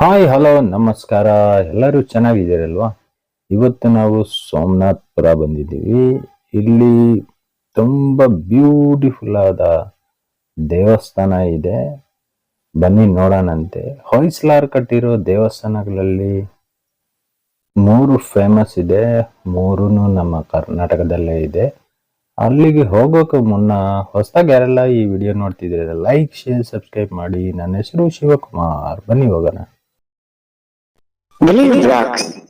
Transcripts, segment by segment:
Hi hello ನಮಸ್ಕಾರ. ಎಲ್ಲರೂ ಚೆನ್ನಾಗಿದ್ದೀರಲ್ವಾ? ಇವತ್ತು ನಾವು ಸೋಮನಾಥ್ಪುರ ಬಂದಿದ್ದೀವಿ. ಇಲ್ಲಿ ತುಂಬ ಬ್ಯೂಟಿಫುಲ್ ಆದ ದೇವಸ್ಥಾನ ಇದೆ. ಬನ್ನಿ ನೋಡೋಣಂತೆ. ಹೊಯ್ಸ್ಲಾರ್ ಕಟ್ಟಿರೋ ದೇವಸ್ಥಾನಗಳಲ್ಲಿ ಮೂರು ಫೇಮಸ್ ಇದೆ. ಮೂರೂ ನಮ್ಮ ಕರ್ನಾಟಕದಲ್ಲೇ ಇದೆ. ಅಲ್ಲಿಗೆ ಹೋಗೋಕೆ ಮುನ್ನ ಹೊಸದಾಗಿ ಯಾರೆಲ್ಲ ಈ ವಿಡಿಯೋ ನೋಡ್ತಿದ್ರೆ ಲೈಕ್ ಶೇರ್ ಸಬ್ಸ್ಕ್ರೈಬ್ ಮಾಡಿ. ನನ್ನ ಹೆಸರು ಶಿವಕುಮಾರ್. ಬನ್ನಿ ಹೋಗೋಣ.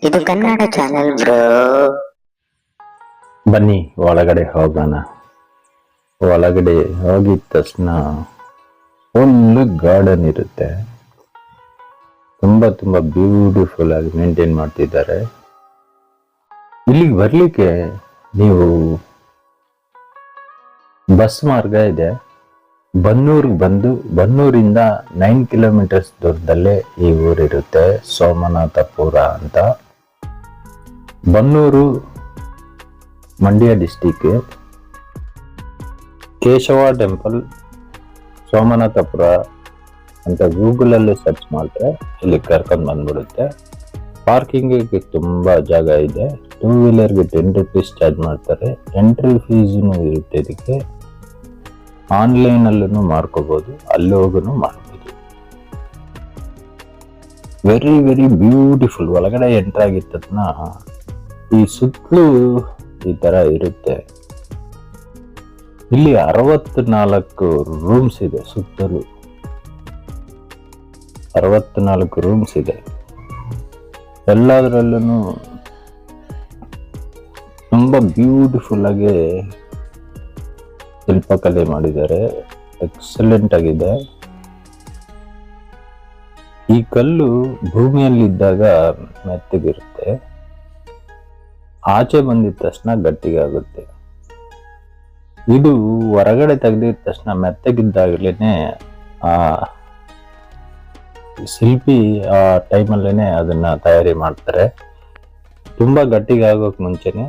ಇದು ಕನ್ನಡ ಚಾನೆಲ್ ಬನ್ನಿ, ಒಳಗಡೆ ಹೋಗೋಣ. ಒಳಗಡೆ ಹೋಗಿದ ತಕ್ಷಣ ಒಂದು ಗಾರ್ಡನ್ ಇರುತ್ತೆ. ತುಂಬಾ ತುಂಬಾ ಬ್ಯೂಟಿಫುಲ್ ಆಗಿ ಮೇಂಟೈನ್ ಮಾಡ್ತಿದ್ದಾರೆ. ಇಲ್ಲಿಗೆ ಬರಲಿಕ್ಕೆ ನೀವು ಬಸ್ ಮಾರ್ಗ ಇದೆ. ಬನ್ನೂರ್ಗೆ ಬಂದು ಬನ್ನೂರಿಂದ ನೈನ್ ಕಿಲೋಮೀಟರ್ಸ್ ದೂರದಲ್ಲೇ ಈ ಊರಿರುತ್ತೆ ಸೋಮನಾಥಪುರ ಅಂತ. ಬನ್ನೂರು ಮಂಡ್ಯ ಡಿಸ್ಟಿಕ್ ಕೇಶವ ಟೆಂಪಲ್ ಸೋಮನಾಥಪುರ ಅಂತ ಗೂಗಲಲ್ಲಿ ಸರ್ಚ್ ಮಾಡಿದ್ರೆ ಇಲ್ಲಿ ಕರ್ಕೊಂಡು ಬಂದ್ಬಿಡುತ್ತೆ. ಪಾರ್ಕಿಂಗಿಗೆ ತುಂಬ ಜಾಗ ಇದೆ. ಟೂ ವೀಲರ್ಗೆ ಟೆನ್ ರುಪೀಸ್ ಚಾರ್ಜ್ ಮಾಡ್ತಾರೆ. ಎಂಟ್ರಿ ಫೀಸೂ ಇರುತ್ತೆ ಇದಕ್ಕೆ. ಆನ್ಲೈನಲ್ಲೂ ಅಲ್ಲಿ ಹೋಗೂ ಮಾಡ್ಬೋದು ವೆರಿ ವೆರಿ ಬ್ಯೂಟಿಫುಲ್ ಒಳಗಡೆ ಎಂಟ್ರ್ ಆಗಿದ್ದ ತಕ್ಷಣ ಈ ಸುತ್ತಲೂ ಈ ತರ ಇರುತ್ತೆ. ಇಲ್ಲಿ ಅರವತ್ನಾಲ್ಕು ರೂಮ್ಸ್ ಇದೆ ಸುತ್ತಲೂ. ಅರವತ್ನಾಲ್ಕು ರೂಮ್ಸ್ ಇದೆ. ಎಲ್ಲದರಲ್ಲೂ ತುಂಬ ಬ್ಯೂಟಿಫುಲ್ ಆಗಿ ಶಿಲ್ಪಕಲೆ ಮಾಡಿದ್ದಾರೆ. ಎಕ್ಸಲೆಂಟ್ ಆಗಿದೆ. ಈ ಕಲ್ಲು ಭೂಮಿಯಲ್ಲಿದ್ದಾಗ ಮೆತ್ತಗಿರುತ್ತೆ. ಆಚೆ ಬಂದಿದ ತಕ್ಷಣ ಗಟ್ಟಿಗಾಗುತ್ತೆ. ಇದು ಹೊರಗಡೆ ತೆಗೆದಿದ ತಕ್ಷಣ ಮೆತ್ತಗಿದ್ದಾಗಲೇ ಆ, ಶಿಲ್ಪಿ ಆ ಟೈಮಲ್ಲೇ ಅದನ್ನ ತಯಾರಿ ಮಾಡ್ತಾರೆ. ತುಂಬಾ ಗಟ್ಟಿಗೆ ಆಗೋಕ್ ಮುಂಚೆನೆ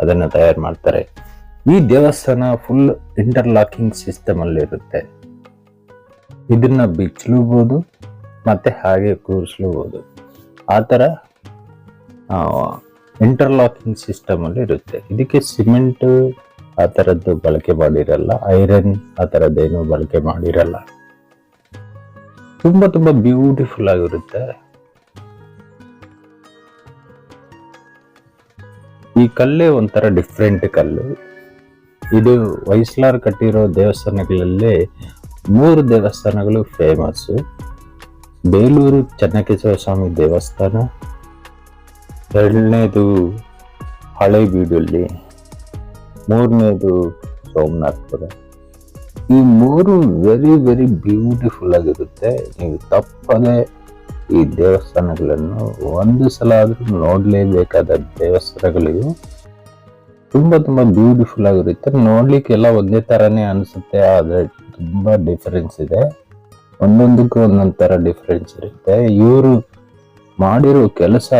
ಅದನ್ನ ತಯಾರು ಮಾಡ್ತಾರೆ. ಈ ದೇವಸ್ಥಾನ ಫುಲ್ ಇಂಟರ್ಲಾಕಿಂಗ್ ಸಿಸ್ಟಮ್ ಅಲ್ಲಿ ಇರುತ್ತೆ. ಇದನ್ನ ಬಿಚ್ಚಲೂಬಹುದು ಮತ್ತೆ ಹಾಗೆ ಕೂರಿಸ್ಲೂಬಹುದು ಆ ಥರ ಇಂಟರ್ಲಾಕಿಂಗ್ ಸಿಸ್ಟಮ್ ಅಲ್ಲಿ ಇರುತ್ತೆ. ಇದಕ್ಕೆ ಸಿಮೆಂಟ್ ಆ ಥರದ್ದು ಬಳಕೆ ಮಾಡಿರಲ್ಲ ಐರನ್ ಆ ಥರದ್ದೇನು ಬಳಕೆ ಮಾಡಿರಲ್ಲ. ತುಂಬಾ ತುಂಬಾ ಬ್ಯೂಟಿಫುಲ್ ಆಗಿರುತ್ತೆ. ಈ ಕಲ್ಲೇ ಒಂಥರ ಡಿಫ್ರೆಂಟ್ ಕಲ್ಲು. ಇದು ವೈಸ್ಲಾರ್ ಕಟ್ಟಿರೋ ದೇವಸ್ಥಾನಗಳಲ್ಲಿ ಮೂರು ದೇವಸ್ಥಾನಗಳು ಫೇಮಸ್ಸು ಬೇಲೂರು ಚನ್ನಕೇಶವ ಸ್ವಾಮಿ ದೇವಸ್ಥಾನ, ಎರಡನೇದು ಹಳೆ ಬೀಡಲ್ಲಿ, ಮೂರನೇದು ಸೋಮನಾಥಪುರ. ಈ ಮೂರು ವೆರಿ ವೆರಿ ಬ್ಯೂಟಿಫುಲ್ ಆಗಿರುತ್ತೆ. ನೀವು ತಪ್ಪದೆ ಈ ದೇವಸ್ಥಾನಗಳನ್ನು ಒಂದು ಸಲ ಆದರೂ ನೋಡಲೇಬೇಕಾದ ದೇವಸ್ಥಾನಗಳಿವು. ತುಂಬಾ ತುಂಬಾ ಬ್ಯೂಟಿಫುಲ್ ಆಗಿರುತ್ತೆ ನೋಡ್ಲಿಕ್ಕೆ ಎಲ್ಲ ಒಂದೇ ಥರನೇ ಅನಿಸುತ್ತೆ, ಆದ್ರೆ ತುಂಬಾ ಡಿಫರೆನ್ಸ್ ಇದೆ. ಒಂದೊಂದಕ್ಕೂ ಒಂದೊಂದು ತರ ಡಿಫರೆನ್ಸ್ ಇರುತ್ತೆ. ಇವರು ಮಾಡಿರೋ ಕೆಲಸ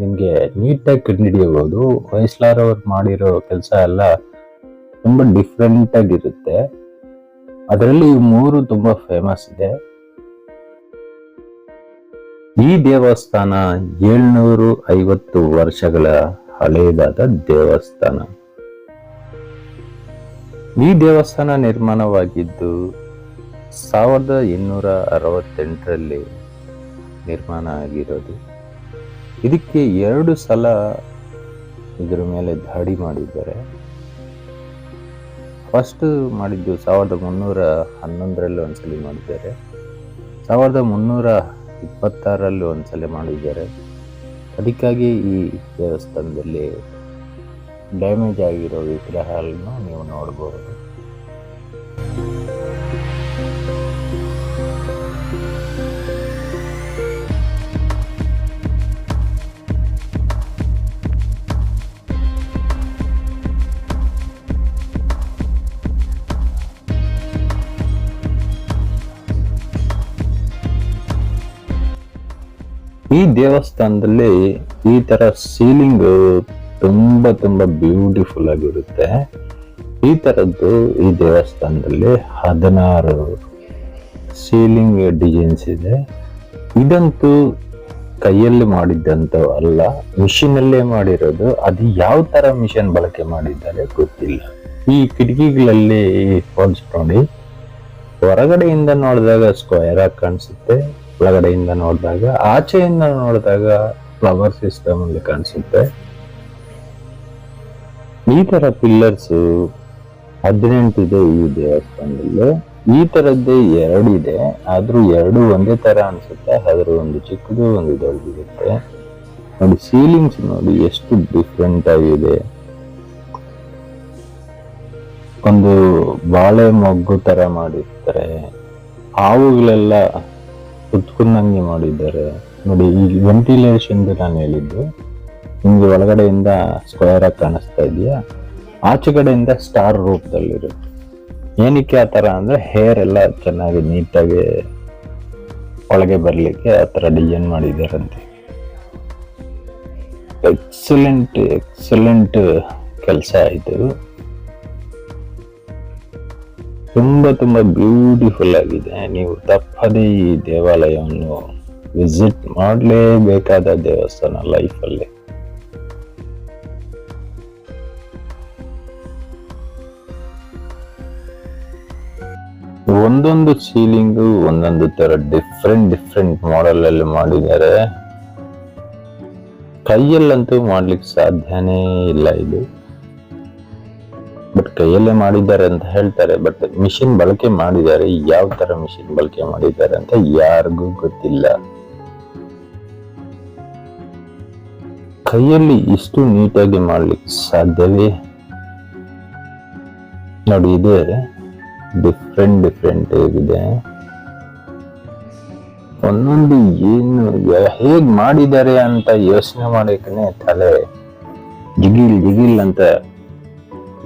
ನಿಮಗೆ ನೀಟಾಗಿ ಕಂಡುಹಿಡಿಯಬಹುದು. ವಯಸ್ಲಾರ್ ಅವ್ರು ಮಾಡಿರೋ ಕೆಲಸ ಎಲ್ಲ ತುಂಬಾ ಡಿಫ್ರೆಂಟ್ ಆಗಿರುತ್ತೆ ಅದರಲ್ಲಿ ಈ ಮೂರು ತುಂಬಾ ಫೇಮಸ್ ಇದೆ. ಈ ದೇವಸ್ಥಾನ ಏಳ್ನೂರು ಐವತ್ತು ವರ್ಷಗಳ ಹಳೆಯದಾದ ದೇವಸ್ಥಾನ. ಈ ದೇವಸ್ಥಾನ ನಿರ್ಮಾಣವಾಗಿದ್ದು ಸಾವಿರದ ಇನ್ನೂರ ಅರವತ್ತೆಂಟರಲ್ಲಿ ನಿರ್ಮಾಣ ಆಗಿರೋದು. ಇದಕ್ಕೆ ಎರಡು ಸಲ ಇದರ ಮೇಲೆ ದಾಳಿ ಮಾಡಿದ್ದಾರೆ. ಫಸ್ಟ್ ಮಾಡಿದ್ದು ಸಾವಿರದ ಮುನ್ನೂರ ಹನ್ನೊಂದರಲ್ಲಿ ಒಂದ್ಸಲಿ ಮಾಡಿದ್ದಾರೆ. ಸಾವಿರದ ಮುನ್ನೂರ ಇಪ್ಪತ್ತಾರಲ್ಲಿ ಒಂದ್ಸಲ ಮಾಡಿದ್ದಾರೆ. ಅದಕ್ಕಾಗಿ ಈ ದೇವಸ್ಥಾನದಲ್ಲಿ ಡ್ಯಾಮೇಜ್ ಆಗಿರೋ ವಿಗ್ರಹಗಳನ್ನು ನೀವು ನೋಡಬಹುದು ದೇವಸ್ಥಾನದಲ್ಲಿ ಈ ತರ ಸೀಲಿಂಗ್ ತುಂಬಾ ತುಂಬಾ ಬ್ಯೂಟಿಫುಲ್ ಆಗಿರುತ್ತೆ. ಈ ತರದ್ದು ಈ ದೇವಸ್ಥಾನದಲ್ಲಿ ಹದಿನಾರು ಸೀಲಿಂಗ್ ಡಿಸೈನ್ಸ್ ಇದೆ. ಇದಂತೂ ಕೈಯಲ್ಲಿ ಮಾಡಿದ್ದಂತ ಅಲ್ಲ ಮಿಷಿನ್ ಅಲ್ಲೇ ಮಾಡಿರೋದು. ಅದು ಯಾವ ತರ ಮಿಷನ್ ಬಳಕೆ ಮಾಡಿದ್ದಾರೆ ಗೊತ್ತಿಲ್ಲ. ಈ ಕಿಟಕಿಗಳಲ್ಲಿ ನೋಡಿ, ಹೊರಗಡೆಯಿಂದ ನೋಡಿದಾಗ ಸ್ಕ್ವೇರ್ ಆಗಿ ಕಾಣಿಸುತ್ತೆ. ಒಳಗಡೆಯಿಂದ ನೋಡಿದಾಗ, ಆಚೆಯಿಂದ ನೋಡಿದಾಗ ಫ್ಲವರ್ ಸಿಸ್ಟಮ್ ಅಲ್ಲಿ ಕಾಣಿಸುತ್ತೆ. ಈ ತರ ಪಿಲ್ಲರ್ಸ್ ಹದಿನೆಂಟು ಇದೆ ಈ ದೇವಸ್ಥಾನದಲ್ಲಿ. ಈ ತರದ್ದೇ ಎರಡು ಇದೆ. ಆದ್ರೂ ಎರಡು ಒಂದೇ ತರ ಅನ್ಸುತ್ತೆ. ಆದ್ರೂ ಒಂದು ಚಿಕ್ಕದು, ಒಂದು ದೊಡ್ಡದಿರುತ್ತೆ. ನೋಡಿ ಸೀಲಿಂಗ್ಸ್ ನೋಡಿ ಎಷ್ಟು ಡಿಫ್ರೆಂಟ್ ಆಗಿದೆ ಒಂದು ಬಾಳೆ ಮೊಗ್ಗು ತರ ಮಾಡಿರ್ತಾರೆ. ಹಾವುಗಳೆಲ್ಲ ಕುತ್ಕೊಂಡಂಗೆ ಮಾಡಿದ್ದಾರೆ. ನೋಡಿ, ಈ ವೆಂಟಿಲೇಷನ್ ನಾನು ಹೇಳಿದ್ದು, ನಿಮ್ಗೆ ಒಳಗಡೆಯಿಂದ ಸ್ಕ್ವೇರ್ ಆಗಿ ಕಾಣಿಸ್ತಾ ಇದೆಯಾ? ಆಚೆ ಕಡೆಯಿಂದ ಸ್ಟಾರ್ ರೂಪದಲ್ಲಿರುತ್ತೆ. ಏನಕ್ಕೆ ಆ ಥರ ಅಂದರೆ ಹೇರ್ ಎಲ್ಲ ಚೆನ್ನಾಗಿ ನೀಟಾಗಿ ಒಳಗೆ ಬರಲಿಕ್ಕೆ ಆ ಥರ ಡಿಸೈನ್ ಮಾಡಿದ್ದಾರಂತೆ. ಎಕ್ಸಲೆಂಟ್ ಎಕ್ಸಲೆಂಟ್ ಕೆಲಸ ಆಯಿತು ತುಂಬಾ ತುಂಬಾ ಬ್ಯೂಟಿಫುಲ್ ಆಗಿದೆ. ನೀವು ತಪ್ಪದೇ ಈ ದೇವಾಲಯವನ್ನು ವಿಸಿಟ್ ಮಾಡಲೇಬೇಕಾದ ದೇವಸ್ಥಾನ ಲೈಫಲ್ಲಿ ಒಂದೊಂದು ಸೀಲಿಂಗು ಒಂದೊಂದು ತರ ಡಿಫ್ರೆಂಟ್ ಡಿಫ್ರೆಂಟ್ ಮಾಡೆಲಲ್ಲಿ ಮಾಡಿದ್ದಾರೆ. ಕೈಯಲ್ಲಂತೂ ಮಾಡ್ಲಿಕ್ಕೆ ಸಾಧ್ಯನೇ ಇಲ್ಲ ಇದು. ಬಟ್ ಕೈಯಲ್ಲೇ ಮಾಡಿದ್ದಾರೆ ಅಂತ ಹೇಳ್ತಾರೆ ಬಟ್ ಮಿಷಿನ್ ಬಳಕೆ ಮಾಡಿದ್ದಾರೆ, ಯಾವ ತರ ಮಿಷಿನ್ ಬಳಕೆ ಮಾಡಿದ್ದಾರೆ ಅಂತ ಯಾರಿಗೂ ಗೊತ್ತಿಲ್ಲ. ಕೈಯಲ್ಲಿ ಇಷ್ಟು ನೀಟಾಗಿ ಮಾಡ್ಲಿಕ್ಕೆ ಸಾಧ್ಯವೇ? ನೋಡಿ, ಇದೆ ಡಿಫ್ರೆಂಟ್ ಡಿಫ್ರೆಂಟ್ ಇದೆ ಒಂದೊಂದು ಏನು, ಹೇಗ್ ಮಾಡಿದ್ದಾರೆ ಅಂತ ಯೋಚನೆ ಮಾಡಕ್ಕೆ ತಲೆ. ಜಿಗಿಲ್ ಜಿಗಿಲ್ ಅಂತ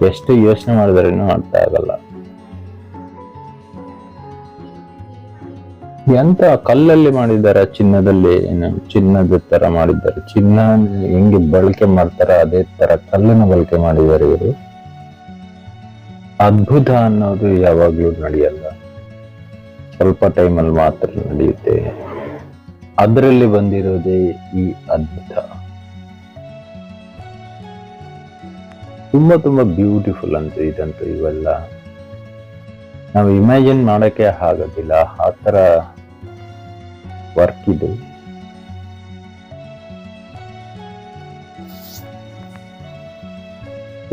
ಎಷ್ಟು ಯೋಚನೆ ಮಾಡಿದ್ರೇನು ಅರ್ಥ ಆಗಲ್ಲ. ಎಂತ ಕಲ್ಲಲ್ಲಿ ಮಾಡಿದ್ದಾರೆ, ಚಿನ್ನದಲ್ಲಿ ಏನು ಚಿನ್ನದ ತರ ಮಾಡಿದ್ದಾರೆ. ಚಿನ್ನ ಹೆಂಗೆ ಬಳಕೆ ಮಾಡ್ತಾರ ಅದೇ ತರ ಕಲ್ಲನ್ನು ಬಳಕೆ ಮಾಡಿದ್ದಾರೆ ಇವರು. ಅದ್ಭುತ ಅನ್ನೋದು ಯಾವಾಗ್ಲೂ ನಡೆಯಲ್ಲ. ಸ್ವಲ್ಪ ಟೈಮಲ್ಲಿ ಮಾತ್ರ ನಡೆಯುತ್ತೆ. ಅದರಲ್ಲಿ ಬಂದಿರೋದೇ ಈ ಅದ್ಭುತ. ತುಂಬಾ ತುಂಬ ಬ್ಯೂಟಿಫುಲ್ ಅಂತ ಇದಂತೂ ಇವೆಲ್ಲ. ನಾವು ಇಮ್ಯಾಜಿನ್ ಮಾಡೋಕ್ಕೆ ಆಗೋದಿಲ್ಲ, ಆ ಥರ ವರ್ಕ್ ಇದು.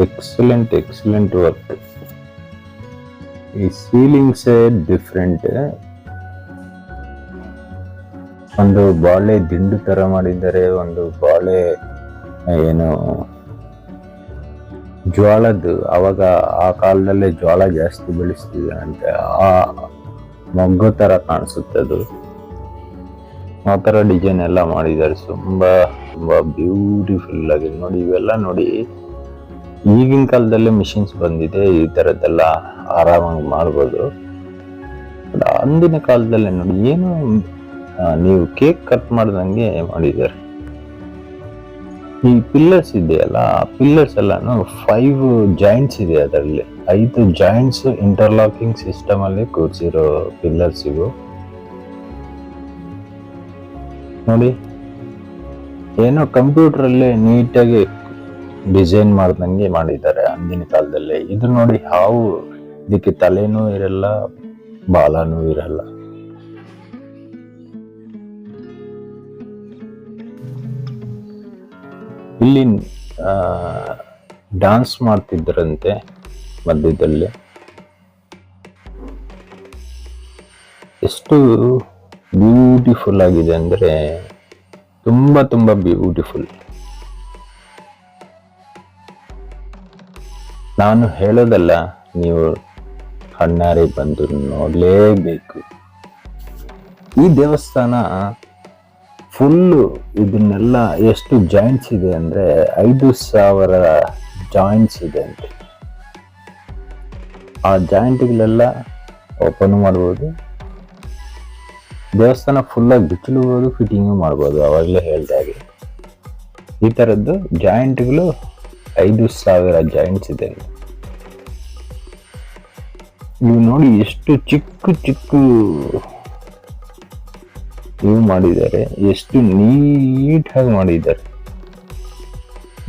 ಎಕ್ಸಲೆಂಟ್ ಎಕ್ಸಲೆಂಟ್ ವರ್ಕ್ ಈ ಸೀಲಿಂಗ್ಸೇ ಡಿಫ್ರೆಂಟ್ ಒಂದು ಬಾಳೆ ದಿಂಡು ಥರ ಮಾಡಿದ್ದಾರೆ, ಒಂದು ಬಾಳೆ, ಏನು ಜ್ವಾಳದ್ದು, ಅವಾಗ ಆ ಕಾಲದಲ್ಲೇ ಜೋಳ ಜಾಸ್ತಿ ಬೆಳೆಸ್ತೀವಿ ಅಂತ ಆ ಮೊಗ್ಗು ಥರ ಕಾಣಿಸುತ್ತೆ ಅದು. ಆ ಥರ ಡಿಸೈನ್ ಎಲ್ಲ ಮಾಡಿದ್ದಾರೆ. ತುಂಬ ತುಂಬ ಬ್ಯೂಟಿಫುಲ್ ಆಗಿ ನೋಡಿ, ಇವೆಲ್ಲ ನೋಡಿ, ಈಗಿನ ಕಾಲದಲ್ಲೇ ಮಿಷಿನ್ಸ್ ಬಂದಿದೆ. ಈ ಥರದ್ದೆಲ್ಲ ಆರಾಮಾಗಿ ಮಾಡ್ಬೋದು. ಅಂದಿನ ಕಾಲದಲ್ಲೇ ನೋಡಿ, ಏನು ನೀವು ಕೇಕ್ ಕಟ್ ಮಾಡ್ದಂಗೆ ಮಾಡಿದ್ದಾರೆ. ಈ ಪಿಲ್ಲರ್ಸ್ ಇದೆಯಲ್ಲ, ಆ ಪಿಲ್ಲರ್ಸ್ ಎಲ್ಲಾನು ಫೈವ್ ಜಾಯಿಂಟ್ಸ್ ಇದೆ ಅದರಲ್ಲಿ. ಐದು ಜಾಯಿಂಟ್ಸ್ ಇಂಟರ್ಲಾಕಿಂಗ್ ಸಿಸ್ಟಮ್ ಅಲ್ಲಿ ಕೂರಿಸಿರೋ ಪಿಲ್ಲರ್ಸ್ ಇವು. ನೋಡಿ, ಏನೋ ಕಂಪ್ಯೂಟರ್ ಅಲ್ಲೇ ನೀಟಾಗಿ ಡಿಸೈನ್ ಮಾಡ್ದಂಗೆ ಮಾಡಿದ್ದಾರೆ ಅಂದಿನ ಕಾಲದಲ್ಲಿ. ಇದು ನೋಡಿ ಹಾವು ಇದಕ್ಕೆ ತಲೆನೂ ಇರಲ್ಲ, ಬಾಲನೂ ಇರಲ್ಲ. ಇಲ್ಲಿ ಡಾನ್ಸ್ ಮಾಡ್ತಿದ್ರಂತೆ ಮಧ್ಯದಲ್ಲಿ. ಎಷ್ಟು ಬ್ಯೂಟಿಫುಲ್ ಆಗಿದೆ ಅಂದ್ರೆ ತುಂಬಾ ತುಂಬಾ ಬ್ಯೂಟಿಫುಲ್ ನಾನು ಹೇಳೋದಲ್ಲ, ನೀವು ಕಣ್ಣಾರೆ ಬಂದು ನೋಡಲೇಬೇಕು. ಈ ದೇವಸ್ಥಾನ ಫುಲ್ಲು ಇದನ್ನೆಲ್ಲ ಎಷ್ಟು ಜಾಯಿಂಟ್ಸ್ ಇದೆ ಅಂದರೆ ಐದು ಸಾವಿರ ಜಾಯಿಂಟ್ಸ್ ಇದೆ ಅಂತ. ಆ ಜಾಯಿಂಟ್ಗಳೆಲ್ಲ ಓಪನ್ ಮಾಡ್ಬೋದು. ದೇವಸ್ಥಾನ ಫುಲ್ಲಾಗಿ ಬಿಚ್ಚಲುಬೋದು ಫಿಟ್ಟಿಂಗು ಮಾಡ್ಬೋದು, ಅವಾಗಲೇ ಹೇಳ್ದಾಗೆ ಈ ಥರದ್ದು ಜಾಯಿಂಟ್ಗಳು ಐದು ಸಾವಿರ ಜಾಯಿಂಟ್ಸ್ ಇದೆ ನೀವು ನೋಡಿ ಎಷ್ಟು ಚಿಕ್ಕ ಚಿಕ್ಕ ಇವು ಮಾಡಿದ್ದಾರೆ, ಎಷ್ಟು ನೀಟಾಗಿ ಮಾಡಿದ್ದಾರೆ.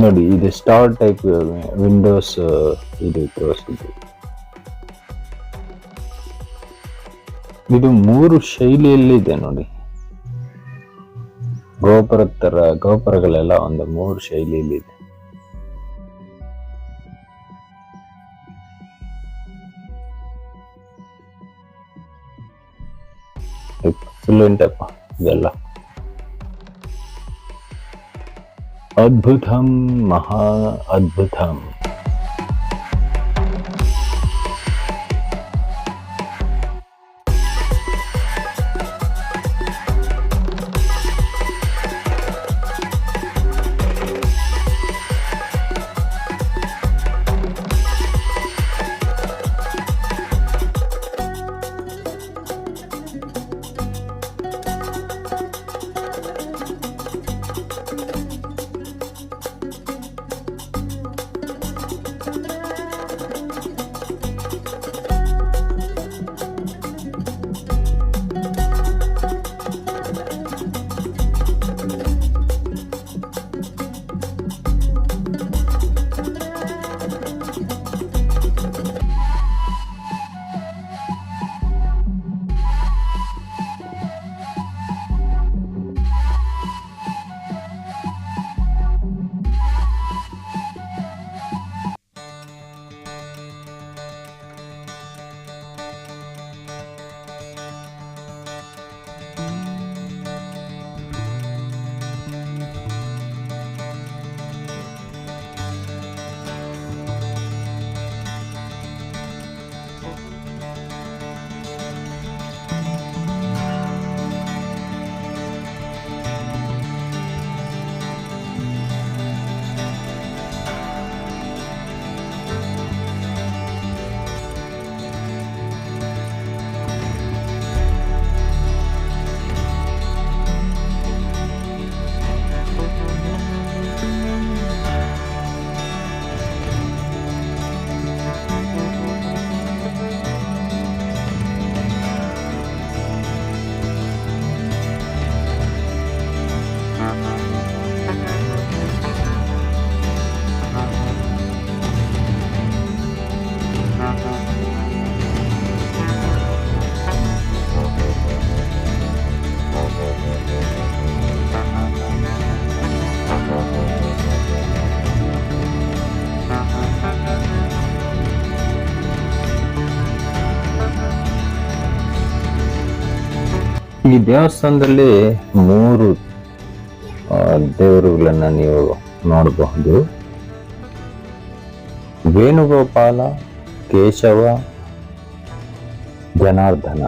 ನೋಡಿ, ಇದು ಸ್ಟಾರ್ ಟೈಪ್ ವಿಂಡೋಸ್ ಇದು ತೋರಿಸಿದ್ದು. ಇದು ಮೂರು ಶೈಲಿಯಲ್ಲಿದೆ ನೋಡಿ. ಗೋಪುರ ತರ ಗೋಪುರಗಳೆಲ್ಲ ಒಂದು ಮೂರು ಶೈಲಿಯಲ್ಲಿದೆ. ಫುಲ್ ಅಪ್ಪ. ಇದೆಲ್ಲ ಅದ್ಭುತಂ ಮಹಾ ಅದ್ಭುತಂ ಈ ದೇವಸ್ಥಾನದಲ್ಲಿ ಮೂರು ದೇವರುಗಳನ್ನ ನೀವು ನೋಡಬಹುದು. ವೇಣುಗೋಪಾಲ, ಕೇಶವ, ಜನಾರ್ದನ.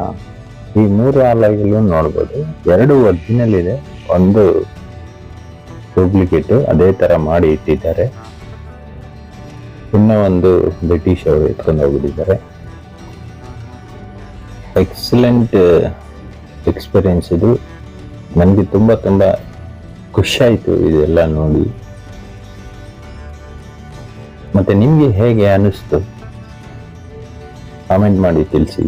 ಈ ಮೂರು ಆಲಯಗಳು ನೋಡ್ಬೋದು. ಎರಡು ಒರಿಜಿನಲ್ ಒಂದು ಡೂಪ್ಲಿಕೇಟ್ ಅದೇ ತರ ಮಾಡಿ ಇಟ್ಟಿದ್ದಾರೆ. ಇನ್ನೂ ಒಂದು ಬ್ರಿಟಿಷ್ ಅವರು ಎತ್ಕೊಂಡು ಹೋಗ್ಬಿಟ್ಟಿದ್ದಾರೆ. ಎಕ್ಸಲೆಂಟ್ ಎಕ್ಸ್ಪೀರಿಯನ್ಸ್ ಇದು. ನನಗೆ ತುಂಬ ತುಂಬ ಖುಷಿಯಾಯಿತು ಇದೆಲ್ಲ ನೋಡಿ. ಮತ್ತೆ ನಿಮಗೆ ಹೇಗೆ ಅನಿಸ್ತು ಕಾಮೆಂಟ್ ಮಾಡಿ, ತಿಳಿಸಿ.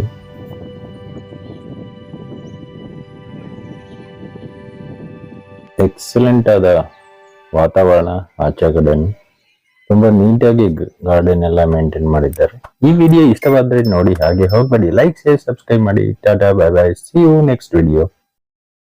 ಎಕ್ಸಲೆಂಟ್ ಆದ ವಾತಾವರಣ ಆಚೆ ತುಂಬಾ ನೀಟಾಗಿ ಗಾರ್ಡನ್ ಎಲ್ಲ ಮೇಂಟೈನ್ ಮಾಡಿದ್ದಾರೆ. ಈ ವಿಡಿಯೋ ಇಷ್ಟವಾದ್ರೆ ನೋಡಿ ಹಾಗೆ ಹೋಗ್ಬೇಡಿ. ಲೈಕ್ ಶೇರ್ ಸಬ್ಸ್ಕ್ರೈಬ್ ಮಾಡಿ. Tata bye bye see you next video